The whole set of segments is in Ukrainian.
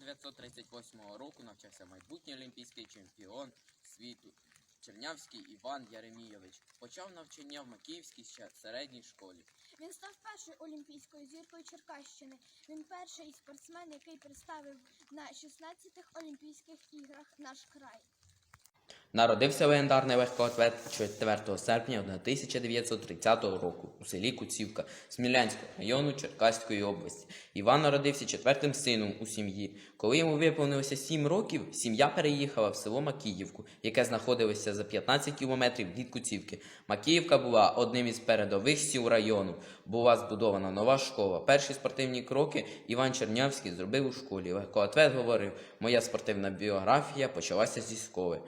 з 1938 року навчався майбутній олімпійський чемпіон світу Чернявський Іван Яремійович. Почав навчання в Макіївській ще середній школі. Він став першою олімпійською зіркою Черкащини. Він перший спортсмен, який представив на 16-х Олімпійських іграх наш край. Народився легендарний легкоатлет 4 серпня 1930 року у селі Куцівка Смілянського району Черкаської області. Іван народився четвертим сином у сім'ї. Коли йому виповнилося 7 років, сім'я переїхала в село Макіївку, яке знаходилося за 15 кілометрів від Куцівки. Макіївка була одним із передових сіл району. Була збудована нова школа. Перші спортивні кроки Іван Чернявський зробив у школі. Легкоатлет говорив: моя спортивна біографія почалася зі школи.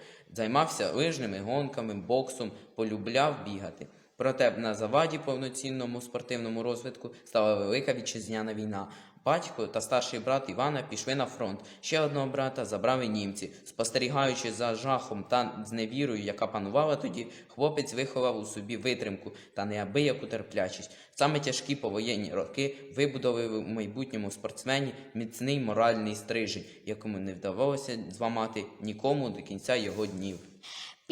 Займався лижними гонками, боксом, полюбляв бігати. Проте на заваді повноцінному спортивному розвитку стала велика вітчизняна війна. Батько та старший брат Івана пішли на фронт. Ще одного брата забрали німці. Спостерігаючи за жахом та зневірою, яка панувала тоді, хлопець виховав у собі витримку та неабияку терплячість. Саме тяжкі повоєнні роки вибудовили у майбутньому спортсмені міцний моральний стрижень, якому не вдавалося зламати нікому до кінця його днів.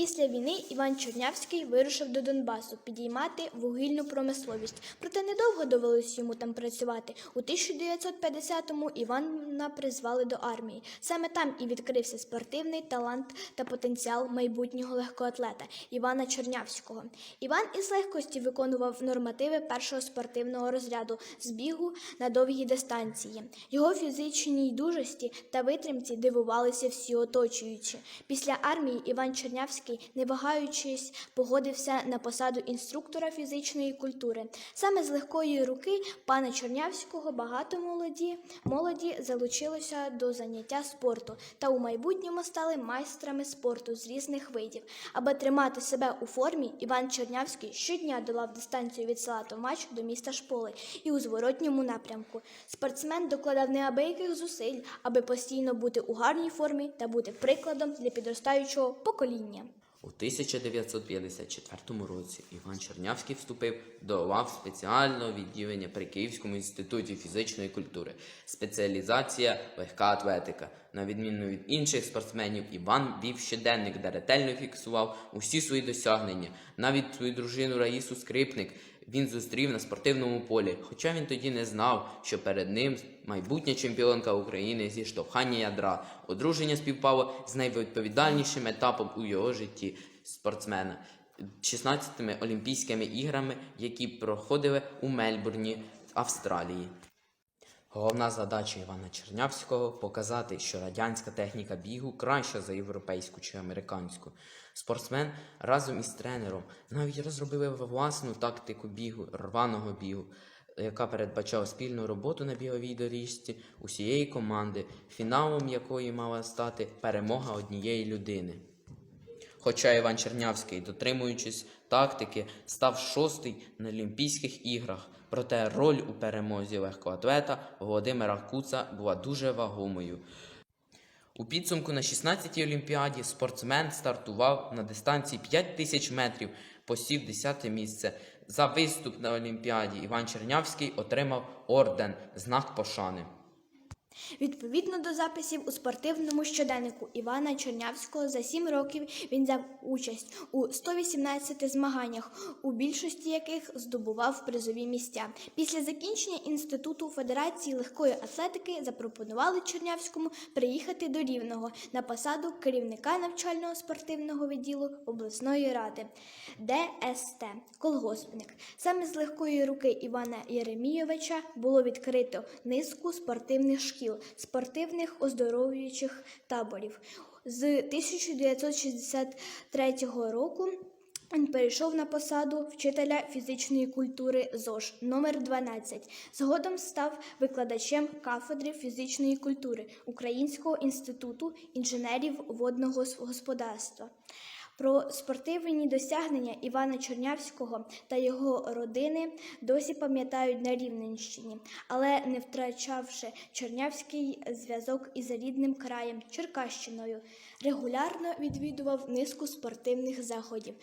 Після війни Іван Чорнявський вирушив до Донбасу підіймати вугільну промисловість. Проте недовго довелось йому там працювати. У 1950-му Івана призвали до армії. Саме там і відкрився спортивний талант та потенціал майбутнього легкоатлета Івана Чорнявського. Іван із легкості виконував нормативи першого спортивного розряду з бігу на довгі дистанції. Його фізичній дужості та витримці дивувалися всі оточуючі. Після армії Іван Чернявський, не вагаючись, погодився на посаду інструктора фізичної культури. Саме з легкої руки пана Чернявського багато молоді, молоді залучилося до заняття спорту та у майбутньому стали майстрами спорту з різних видів. Аби тримати себе у формі, Іван Чернявський щодня долав дистанцію від села Томач до міста Шполи і у зворотньому напрямку. Спортсмен докладав неабияких зусиль, аби постійно бути у гарній формі та бути прикладом для підростаючого покоління. У 1954 році Іван Чернявський вступив до лав спеціального відділення при Київському інституті фізичної культури. Спеціалізація легка атлетика. На відміну від інших спортсменів, Іван вів щоденник, де ретельно фіксував усі свої досягнення. Навіть свою дружину Раїсу Скрипник він зустрів на спортивному полі, хоча він тоді не знав, що перед ним майбутня чемпіонка України зі штовхання ядра. Одруження співпало з найвідповідальнішим етапом у його житті спортсмена 16-ми Олімпійськими іграми, які проходили у Мельбурні, Австралії. Головна задача Івана Чернявського показати, що радянська техніка бігу краща за європейську чи американську. Спортсмен разом із тренером навіть розробили власну тактику бігу, рваного бігу, яка передбачала спільну роботу на біговій доріжці усієї команди, фіналом якої мала стати перемога однієї людини. Хоча Іван Чернявський, дотримуючись тактики, став шостий на Олімпійських іграх, проте роль у перемозі легкоатлета Володимира Куца була дуже вагомою. У підсумку на 16-й Олімпіаді спортсмен стартував на дистанції 5 тисяч метрів, посів 10 місце. За виступ на Олімпіаді Іван Чернявський отримав орден знак пошани. Відповідно до записів у спортивному щоденнику Івана Чернявського за сім років він взяв участь у 118 змаганнях, у більшості яких здобував призові місця. Після закінчення інституту Федерації легкої атлетики запропонували Чернявському приїхати до Рівного на посаду керівника навчального спортивного відділу обласної ради ДСТ колгоспник. Саме з легкої руки Івана Єремійовича було відкрито низку спортивних шкіл, спортивних оздоровлюючих таборів. З 1963 року він перейшов на посаду вчителя фізичної культури ЗОЖ номер 12 Згодом став викладачем кафедри фізичної культури Українського інституту інженерів водного господарства. Про спортивні досягнення Івана Чорнявського та його родини досі пам'ятають на Рівненщині, але не втрачавши Чорнявський зв'язок із рідним краєм Черкащиною, регулярно відвідував низку спортивних заходів.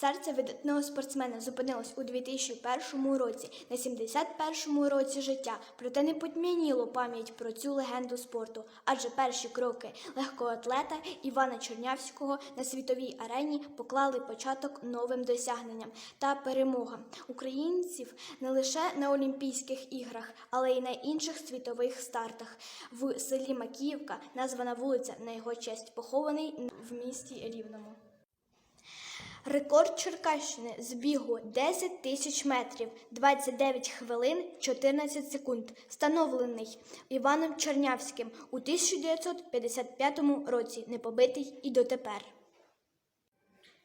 Серце видатного спортсмена зупинилось у 2001 році на 71-му році життя, проте не подмініло пам'ять про цю легенду спорту, адже перші кроки легкоатлета Івана Чорнявського на світовій арені поклали початок новим досягненням та перемогам українців не лише на Олімпійських іграх, але й на інших світових стартах. В селі Макіївка названа вулиця на його честь, похований в місті Рівному. Рекорд Черкащини з бігу 10 тисяч метрів, 29 хвилин 14 секунд, встановлений Іваном Чернявським у 1955 році, не побитий і дотепер.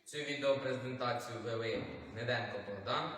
Цю відеопрезентацію вели Неденко Богдан